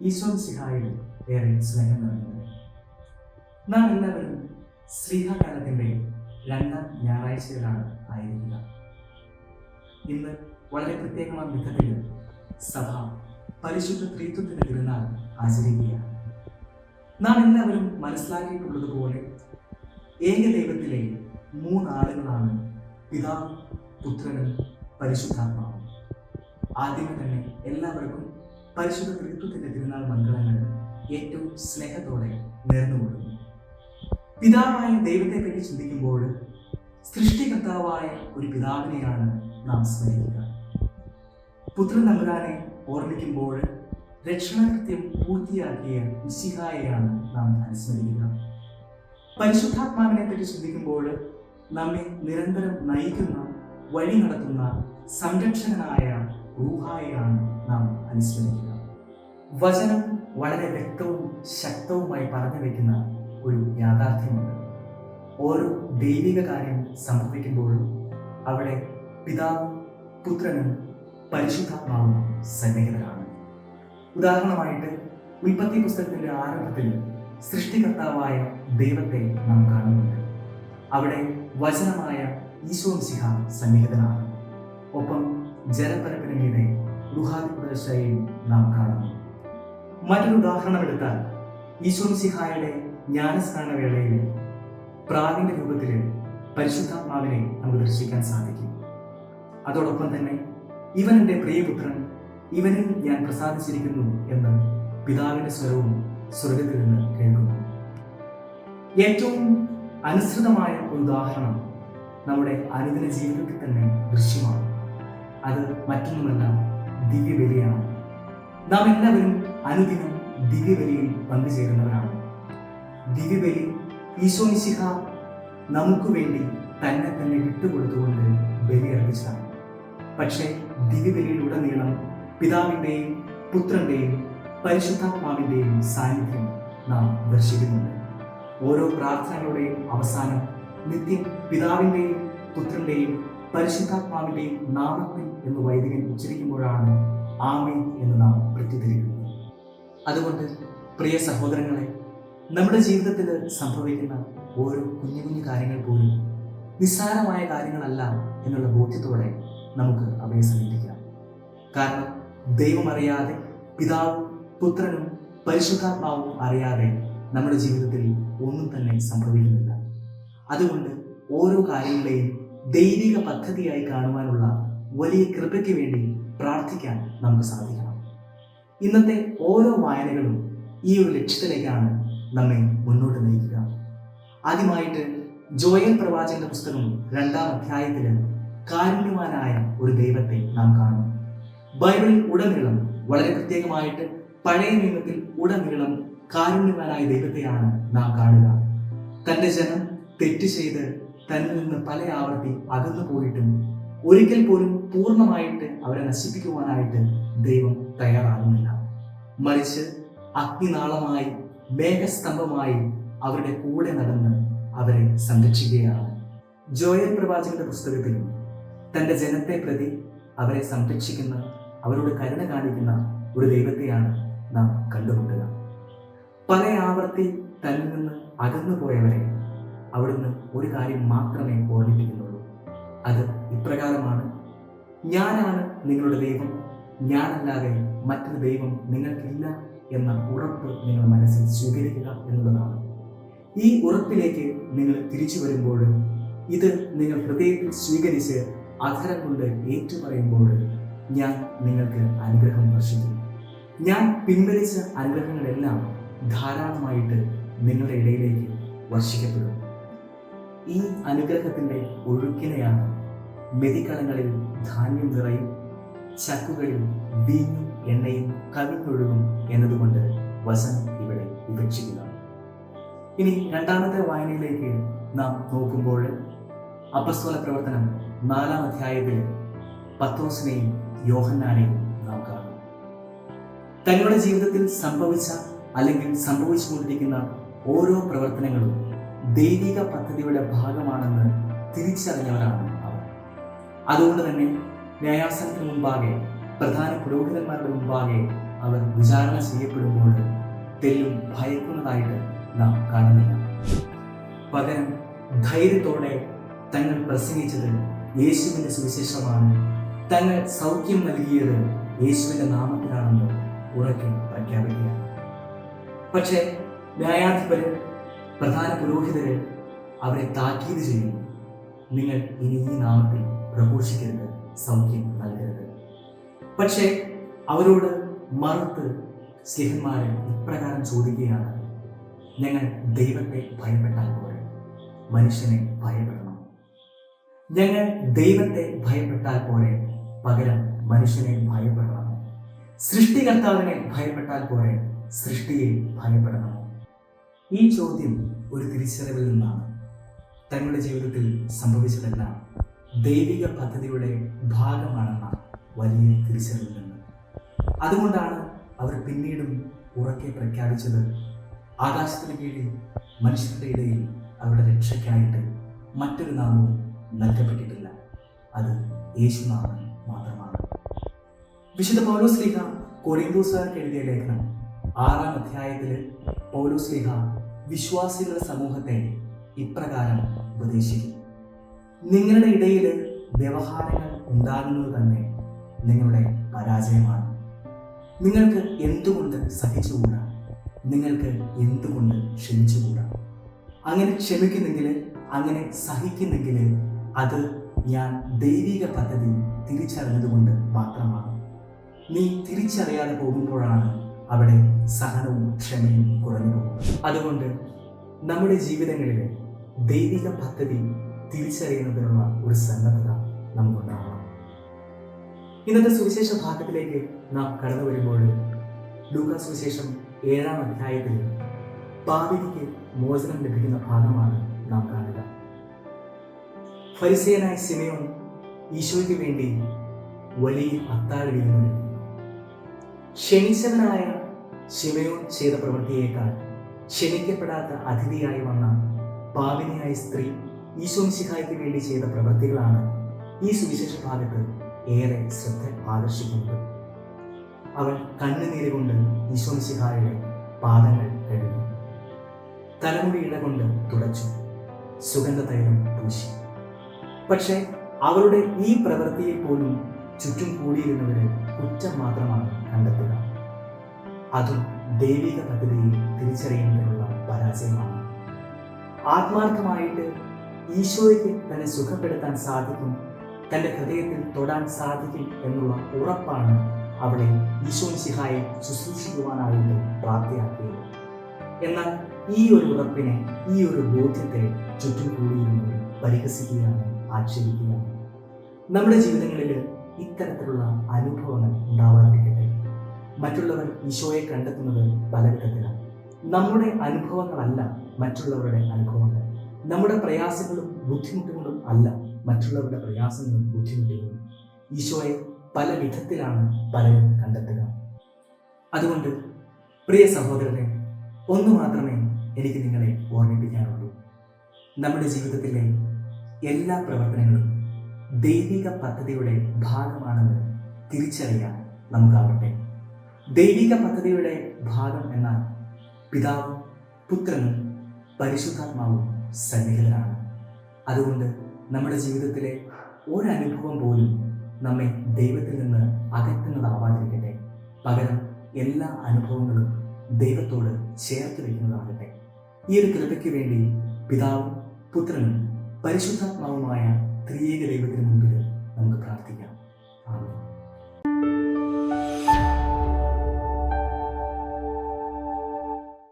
ഈശോ സിഹായിൽ ഏറെ സ്നേഹം നിറഞ്ഞത് നാം എല്ലാവരും ശ്രീഹാകാലത്തിന്റെ രണ്ടാം ഞായറാഴ്ചയിലാണ് ആയിരിക്കുക. ഇന്ന് വളരെ പ്രത്യേകമായ വിധത്തിൽ സഭ പരിശുദ്ധ ത്രിത്വത്തിന്റെ തിരുനാൾ ആചരിക്കുകയാണ്. നാം എല്ലാവരും മനസ്സിലാക്കിയിട്ടുള്ളതുപോലെ ഏക ദൈവത്തിലെ മൂന്നാളുകളാണ് പിതാവും പുത്രനും പരിശുദ്ധാത്മാവും. ആദ്യമേ തന്നെ എല്ലാവർക്കും പരിശുദ്ധ ത്രിത്വത്തിന്റെ തിരുനാൾ മംഗളങ്ങൾ ഏറ്റവും സ്നേഹത്തോടെ നേർന്നുകൊള്ളുന്നു പിതാവായ ദൈവത്തെ പറ്റി ചിന്തിക്കുമ്പോൾ സൃഷ്ടികർത്താവായ ഒരു പിതാവിനെയാണ് നാം സ്മരിക്കുക. പുത്രൻ നമ്പുരാനെ ഓർമ്മിക്കുമ്പോൾ രക്ഷണകൃത്യം പൂർത്തിയാക്കിയ മിശിഹായെയാണ് നാം അനുസ്മരിക്കുക. പരിശുദ്ധാത്മാവിനെ പറ്റി ചിന്തിക്കുമ്പോൾ നമ്മെ നിരന്തരം നയിക്കുന്ന വഴി നടത്തുന്ന സംരക്ഷകനായ റൂഹായെയാണ് നാം അനുസ്മരിക്കുക. വചനം വളരെ വ്യക്തവും ശക്തവുമായി പറഞ്ഞു വയ്ക്കുന്ന ഒരു യാഥാർത്ഥ്യമുണ്ട്. ഓരോ ദൈവിക കാര്യം സംഭവിക്കുമ്പോഴും അവിടെ പിതാവും പുത്രനും പരിശുദ്ധാത്മാവും സന്നിഹിതരാണ്. ഉദാഹരണമായിട്ട് ഉൽപ്പത്തി പുസ്തകത്തിന്റെ ആരംഭത്തിൽ സൃഷ്ടികർത്താവായ ദൈവത്തെ നാം കാണുന്നുണ്ട്. അവിടെ വചനമായ ഈശോ സിഹ സന്നിഹിതനാണ്. ഒപ്പം ജലപരപ്പിന് മീതെ നാം കാണുന്നു. മറ്റൊരു ഉദാഹരണം എടുത്താൽ ഈശോ സിഹായുടെ ജ്ഞാനസ്മരണ വേളയിൽ പ്രാവിന്റെ രൂപത്തിൽ പരിശുദ്ധാത്മാവിനെ നമുക്ക് ദർശിക്കാൻ സാധിക്കും. അതോടൊപ്പം തന്നെ ഇവൻ എന്റെ പ്രിയപുത്രൻ ഇവനിൽ ഞാൻ പ്രസാദിച്ചിരിക്കുന്നു എന്ന് പിതാവിന്റെ സ്വരവും സ്വർഗത്തിൽ നിന്ന് കേൾക്കുന്നു. ഏറ്റവും അനുസൃതമായ ഒരു ഉദാഹരണം നമ്മുടെ അനുദിന ജീവിതത്തിൽ തന്നെ ദൃശ്യമാണ്. അത് മറ്റൊന്നുമല്ല ദിവ്യബലിയാണ്. നാം എല്ലാവരും അനുദിനം ദിവ്യബലിയിൽ പങ്കുചേരുന്നവരാണ് ദിവ്യബലി ഈശോ മിശിഹ നമുക്ക് വേണ്ടി തന്നെ തന്നെ വിട്ടുകൊടുത്തുകൊണ്ട് ബലിയർപ്പിച്ചതാണ് പക്ഷേ ദിവ്യബലിയിലുടനീളം പിതാവിന്റെയും പുത്രന്റെയും പരിശുദ്ധാത്മാവിന്റെയും സാന്നിധ്യം നാം ദർശിക്കുന്നുണ്ട്. ഓരോ പ്രാർത്ഥനകളുടെയും അവസാനം നിത്യം പിതാവിന്റെയും പുത്രന്റെയും പരിശുദ്ധാത്മാവിന്റെയും നാമത്തിൽ എന്ന് വൈദികൻ ഉച്ചരിക്കുമ്പോഴാണ് ആമി എന്ന് നാം പ്രത്യുദ്ധരിക്കുന്നത്. അതുകൊണ്ട് പ്രിയ സഹോദരങ്ങളെ നമ്മുടെ ജീവിതത്തിൽ സംഭവിക്കുന്ന ഓരോ കുഞ്ഞു കുഞ്ഞു കാര്യങ്ങൾ പോലും നിസ്സാരമായ കാര്യങ്ങളല്ല എന്നുള്ള ബോധ്യത്തോടെ നമുക്ക് അവയെ സമീപിക്കാം. കാരണം ദൈവം അറിയാതെ പിതാവും പുത്രനും പരിശുദ്ധാത്മാവും അറിയാതെ നമ്മുടെ ജീവിതത്തിൽ ഒന്നും തന്നെ സംഭവിക്കുന്നില്ല. അതുകൊണ്ട് ഓരോ കാര്യങ്ങളെയും ദൈവിക പദ്ധതിയായി കാണുവാനുള്ള വലിയ കൃപയ്ക്ക് വേണ്ടി പ്രാർത്ഥിക്കാൻ നമുക്ക് സാധിക്കണം. ഇന്നത്തെ ഓരോ വായനകളും ഈ ഒരു ലക്ഷ്യത്തിലേക്കാണ് നമ്മെ മുന്നോട്ട് നയിക്കുക. ആദ്യമായിട്ട് ജോയൽ പ്രവാചകന്റെ പുസ്തകം രണ്ടാം അധ്യായത്തിൽ കാരുണ്യവാനായ ഒരു ദൈവത്തെ നാം കാണും. ബൈബിളിൽ ഉടനീളം വളരെ പ്രത്യേകമായിട്ട് പഴയ നിയമത്തിൽ ഉടനീളം കാരുണ്യവാനായ ദൈവത്തെയാണ് നാം കാണുക. തന്റെ ജനം തെറ്റ് ചെയ്ത് തന്നിൽ നിന്ന് പല ആവർത്തി അകന്നു പോയിട്ടും ഒരിക്കൽ പോലും പൂർണമായിട്ട് അവരെ നശിപ്പിക്കുവാനായിട്ട് ദൈവം തയ്യാറാകുന്നില്ല. മറിച്ച് അഗ്നിനാളമായി മേഘസ്തംഭമായി അവരുടെ കൂടെ നടന്ന് അവരെ സംരക്ഷിക്കുകയാണ്. ജോയൽ പ്രവാചകന്റെ പുസ്തകത്തിൽ തന്റെ ജനത്തെ പ്രതി അവരെ സംരക്ഷിക്കുന്ന അവരോട് കരുണ കാണിക്കുന്ന ഒരു ദൈവത്തെയാണ് നാം കണ്ടുമുട്ടുക. പല ആവർത്തി തന്നിൽ നിന്ന് അകന്നു പോയവരെ അവിടുന്ന് ഒരു കാര്യം മാത്രമേ ഓർമ്മിപ്പിക്കുന്നുള്ളൂ. അത് ഇപ്രകാരമാണ്. ഞാനാണ് നിങ്ങളുടെ ദൈവം. ഞാനല്ലാതെ മറ്റൊരു ദൈവം നിങ്ങൾക്കില്ല എന്ന ഉറപ്പ് നിങ്ങൾ മനസ്സിൽ സ്വീകരിക്കുക എന്നുള്ളതാണ്. ഈ ഉറപ്പിലേക്ക് നിങ്ങൾ തിരിച്ചു വരുമ്പോൾ ഇത് നിങ്ങൾ ഹൃദയത്തിൽ സ്വീകരിച്ച് അധരം കൊണ്ട് ഏറ്റുപറയുമ്പോൾ ഞാൻ നിങ്ങൾക്ക് അനുഗ്രഹം വർഷിക്കും. ഞാൻ പിൻവലിച്ച അനുഗ്രഹങ്ങളെല്ലാം ധാരാളമായിട്ട് നിങ്ങളുടെ ഇടയിലേക്ക് വർഷിക്കപ്പെടും. ഈ അനുഗ്രഹത്തിന്റെ ഒഴുക്കിനെയാണ് മെതിക്കളങ്ങളിൽ ധാന്യം നിറയും ചക്കുകളിൽ വീഞ്ഞും എണ്ണയും കവിഞ്ഞൊഴുകും എന്നതുകൊണ്ട് വചനം ഇവിടെ വിവക്ഷിക്കുക ഇനി രണ്ടാമത്തെ വായനയിലേക്ക് നാം നോക്കുമ്പോൾ അപ്പസ്തോല പ്രവർത്തനം നാലാം അധ്യായത്തിൽ പത്തോസിനെയും യോഹന്നാനെയും നാം കാണും. തങ്ങളുടെ ജീവിതത്തിൽ സംഭവിച്ച അല്ലെങ്കിൽ സംഭവിച്ചുകൊണ്ടിരിക്കുന്ന ഓരോ പ്രവർത്തനങ്ങളും ദൈവിക പദ്ധതിയുടെ ഭാഗമാണെന്ന് തിരിച്ചറിഞ്ഞവരാണ് അതുകൊണ്ട് തന്നെ ന്യായാസനത്തിന് മുമ്പാകെ പ്രധാന പുരോഹിതന്മാരുടെ മുമ്പാകെ അവർ വിചാരണ ചെയ്യപ്പെടുമ്പോൾ തെല്ലും ഭയക്കുന്നതായിട്ട് നാം കാണുന്നില്ല. പകരം ധൈര്യത്തോടെ തങ്ങൾ പ്രസംഗിച്ചത് യേശുവിന്റെ സുവിശേഷമാണ്. തങ്ങൾ സൗഖ്യം നൽകിയത് യേശുവിന്റെ നാമത്തിലാണെന്ന് ഉറക്കെ പ്രഖ്യാപിക്കുക. പക്ഷേ ന്യായാധിപര് പ്രധാന പുരോഹിതരെ അവരെ താക്കീത് ചെയ്യുന്നു നിങ്ങൾ ഇനി ഈ നാമത്തിൽ പ്രഘോഷിക്കരുത് സൗഖ്യം നൽകരുത്. പക്ഷേ അവരോട് മറുത്ത് സ്ലിഹന്മാരെ ഇപ്രകാരം ചോദിക്കുകയാണ് ഞങ്ങൾ ദൈവത്തെ ഭയപ്പെട്ടാൽ പോരെ മനുഷ്യനെ ഭയപ്പെടണം. ഞങ്ങൾ ദൈവത്തെ ഭയപ്പെട്ടാൽ പോരെ പകരം മനുഷ്യനെ ഭയപ്പെടണം. സൃഷ്ടികർത്താവിനെ ഭയപ്പെട്ടാൽ പോരെ സൃഷ്ടിയെ ഭയപ്പെടണം. ഈ ചോദ്യം ഒരു തിരിച്ചറിവിൽ നിന്നാണ്. തങ്ങളുടെ ജീവിതത്തിൽ സംഭവിച്ചതെല്ലാം ദൈവിക പദ്ധതിയുടെ ഭാഗമാണെന്ന വലിയ തിരിച്ചറിവിൽ നിന്ന്. അതുകൊണ്ടാണ് അവർ പിന്നീടും ഉറക്കെ പ്രഖ്യാപിച്ചത് ആകാശത്തിന് കീഴിൽ മനുഷ്യരുടെ ഇടയിൽ അവരുടെ രക്ഷയ്ക്കായിട്ട് മറ്റൊരു നാമവും നൽകപ്പെട്ടിട്ടില്ല. അത് യേശുനാമം മാത്രമാണ്. വിശുദ്ധ പൗലോസ് ലീഹ കൊറിന്തോസുകാർക്ക് എഴുതിയ ലേഖനം ആറാം അധ്യായത്തിൽ പൗലോസ് ലീഹ വിശ്വാസികളുടെ സമൂഹത്തെ ഇപ്രകാരം ഉപദേശിക്കും നിങ്ങളുടെ ഇടയിൽ വ്യവഹാരങ്ങൾ ഉണ്ടാകുന്നത് തന്നെ നിങ്ങളുടെ പരാജയമാണ്. നിങ്ങൾക്ക് എന്തുകൊണ്ട് സഹിച്ചുകൂടാ? നിങ്ങൾക്ക് എന്തുകൊണ്ട് ക്ഷമിച്ചുകൂടാ? അങ്ങനെ ക്ഷമിക്കുന്നെങ്കിൽ അങ്ങനെ സഹിക്കുന്നെങ്കിൽ അത് ഞാൻ ദൈവിക പദ്ധതി തിരിച്ചറിഞ്ഞതുകൊണ്ട് മാത്രമാണ് നീ തിരിച്ചറിയാതെ പോകുമ്പോഴാണ് അവിടെ സഹനവും ക്ഷമയും കുറഞ്ഞു പോകുന്നത്. അതുകൊണ്ട് നമ്മുടെ ജീവിതങ്ങളിൽ ദൈവിക പദ്ധതി തിരിച്ചറിയുന്നതിനുള്ള ഒരു സന്നദ്ധത നമുക്കുണ്ടാവണം. ഇന്നത്തെ സുവിശേഷ ഭാഗത്തിലേക്ക് നാം കടന്നു വരുമ്പോൾ ലൂക്ക സുവിശേഷം ഏഴാം അധ്യായത്തിൽ പാപിനിക്ക് മോചനം ലഭിക്കുന്ന ഭാഗമാണ് നാം കാണുക. ഫരിസേനായ സിമയോൻ ഈശോയ്ക്ക് വേണ്ടി വലിയ അത്താഴവിരുന്നു ക്ഷണിച്ചവനായ ശിമയോൻ ചെയ്ത പ്രവൃത്തിയേക്കാൾ ക്ഷണിക്കപ്പെടാത്ത അതിഥിയായി വന്ന പാവിനിയായ സ്ത്രീ ഈശോമിശിഹായ്ക്ക് വേണ്ടി ചെയ്ത പ്രവൃത്തികളാണ് ഈ സുവിശേഷ ഭാഗത്ത് ഏറെ ശ്രദ്ധ ആകർഷിക്കുന്നത്. അവൻ കണ്ണുനീര് കൊണ്ട് ഈശോമിശിഹായുടെ പാദങ്ങൾ കഴുകി തലമുടി ഇട കൊണ്ട് തുടച്ചു സുഗന്ധ തൈലം പൂശി. പക്ഷേ അവരുടെ ഈ പ്രവൃത്തിയിൽ പോലും ചുറ്റും കൂടിയിരുന്നവരെ കുറ്റം മാത്രമാണ് കണ്ടെത്തുക. അതും ദൈവിക പദ്ധതിയിൽ തിരിച്ചറിയുന്നതിനുള്ള പരാജയമാണ്. ആത്മാർത്ഥമായിട്ട് ഈശോയ്ക്ക് തന്നെ സുഖപ്പെടുത്താൻ സാധിക്കും. തന്റെ ഹൃദയത്തിൽ തൊടാൻ സാധിക്കും എന്നുള്ള ഉറപ്പാണ് അവളെ ഈശോ സിഹായെ ശുശ്രൂഷിക്കുവാനായിട്ട് പ്രാപ്തിയാക്കിയത്. എന്നാൽ ഈ ഒരു ഉറപ്പിനെ ഈ ഒരു ബോധ്യത്തെ ചുറ്റും കൂടിയിരുന്ന് പരിഹസിക്കുകയാണ് ആക്ഷേപിക്കുകയാണ്. നമ്മുടെ ജീവിതങ്ങളിൽ ഇത്തരത്തിലുള്ള അനുഭവങ്ങൾ ഉണ്ടാവാതിരിക്കട്ടെ. മറ്റുള്ളവർ ഈശോയെ കണ്ടെത്തുന്നത് പല നമ്മുടെ അനുഭവങ്ങളല്ല മറ്റുള്ളവരുടെ അനുഭവങ്ങൾ. നമ്മുടെ പ്രയാസങ്ങളും ബുദ്ധിമുട്ടുകളും അല്ല. മറ്റുള്ളവരുടെ പ്രയാസങ്ങളും ബുദ്ധിമുട്ടുകളും ഈശോയെ പല വിധത്തിലാണ് പലരും കണ്ടെത്തുക. അതുകൊണ്ട് പ്രിയ സഹോദരനെ ഒന്നു മാത്രമേ എനിക്ക് നിങ്ങളെ ഓർമ്മിപ്പിക്കാനുള്ളൂ. നമ്മുടെ ജീവിതത്തിലെ എല്ലാ പ്രവർത്തനങ്ങളും ദൈവിക പദ്ധതിയുടെ ഭാഗമാണെന്ന് തിരിച്ചറിയാൻ നമുക്കാവട്ടെ. ദൈവിക പദ്ധതിയുടെ ഭാഗം എന്നാൽ പിതാവും പുത്രനും പരിശുദ്ധാത്മാവും സന്നിഹിതരാണ്. അതുകൊണ്ട് നമ്മുടെ ജീവിതത്തിലെ ഒരനുഭവം പോലും നമ്മെ ദൈവത്തിൽ നിന്ന് അകറ്റുന്നതാവാതിരിക്കട്ടെ. പകരം എല്ലാ അനുഭവങ്ങളും ദൈവത്തോട് ചേർത്ത് വയ്ക്കുന്നതാകട്ടെ. ഈ ഒരു കൃപയ്ക്ക് വേണ്ടി പിതാവും പുത്രനും പരിശുദ്ധാത്മാവുമായ ത്രിയേക ദൈവത്തിന് മുമ്പിൽ നമുക്ക് പ്രാർത്ഥിക്കാം.